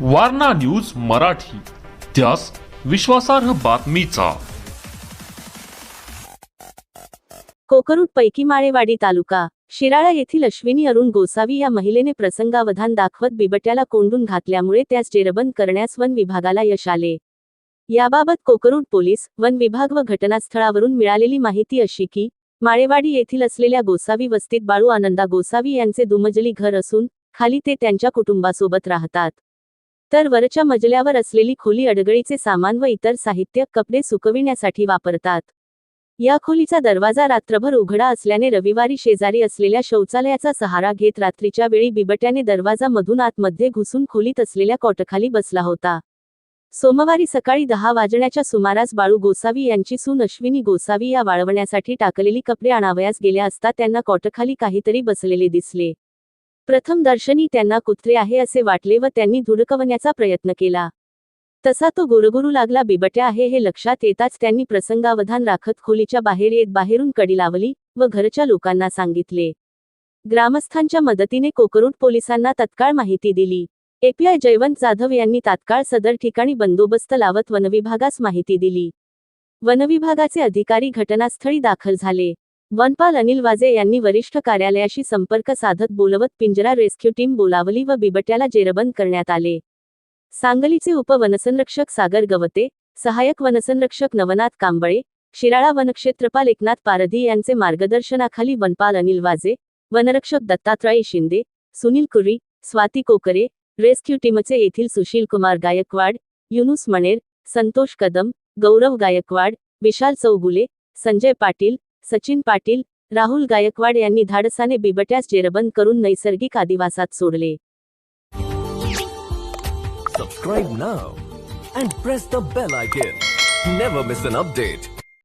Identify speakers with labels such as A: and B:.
A: Warna news Marathi. त्यास विश्वासार्ह बातमीचा.
B: कोकरूड पैकी माळेवाडी तालुका. शिराळा येथील अश्विनी अरुण गोसावी या महिलेने प्रसंगावधान दाखवत बिबट्याला कोंडून घातल्यामुळे त्यास जेरबंद करण्यास वन विभागाला यश आले. याबाबत कोकरूड पोलीस वन विभाग व घटनास्थळावरून मिळालेली माहिती अशी की माळेवाडी येथील असलेल्या गोसावी वस्तीत बाळू आनंदा गोसावी यांचे दुमजली घर असून खाली ते त्यांच्या कुटुंबासोबत राहतात. तर वरच्या मजल्यावर असलेली खोली अडगळीचे सामान व इतर साहित्य कपडे सुकविण्यासाठी वापरतात. या खोलीचा दरवाजा रात्रभर उघडा असल्याने रविवारी शेजारी असलेल्या शौचालयाचा सहारा घेत रात्रीच्या वेळी बिबट्याने दरवाजा मधून आतमध्ये घुसून खोलीत असलेल्या कॉटखाली बसला होता. सोमवारी सकाळी दहा वाजण्याच्या सुमारास बाळू गोसावी यांची सून अश्विनी गोसावी या वाळवण्यासाठी टाकलेली कपडे आणावयास गेल्या असता त्यांना कॉटखाली काहीतरी बसलेले दिसले. प्रथम दर्शनी त्यांना कुत्रे आहे असे वाटले व त्यांनी धुडकवण्याचा प्रयत्न केला. तसा तो गुरगुरू लागला बिबट्या आहे हे लक्षात येताच त्यांनी प्रसंगावधान राखत खोलीच्या बाहेर येत बाहेरून कडी लावली व घरच्या लोकांना सांगितले. ग्रामस्थांच्या मदतीने कोकरूट पोलिसांना तत्काळ माहिती दिली. एपीआय जयवंत जाधव यांनी तात्काळ सदर ठिकाणी बंदोबस्त लावत वनविभागास माहिती दिली. वनविभागाचे अधिकारी घटनास्थळी दाखल झाले. वनपाल अनिल वाजे यांनी वरिष्ठ कार्यालयाशी संपर्क साधत बोलवत पिंजरा रेस्क्यू टीम बोलावली व बिबट्याला जेरबंद करण्यात आले. सांगलीचे उपवनसंरक्षक सागर गवते सहाय्यक वनसंरक्षक नवनाथ कांबळे शिराळा वनक्षेत्रपाल एकनाथ पारधी यांचे मार्गदर्शनाखाली वनपाल अनिल वाजे वनरक्षक दत्तात्रय शिंदे सुनील कुरी स्वाती कोकरे रेस्क्यू टीमचे येथील सुशील कुमार गायकवाड युनुस मणेर संतोष कदम गौरव गायकवाड विशाल चौगुले संजय पाटील सचिन पाटील राहुल गायकवाड यांनी धाडसाने बिबट्यास जेरबंद करून नैसर्गिक आदिवासात सोडले.
C: Subscribe now and press the bell icon never miss an update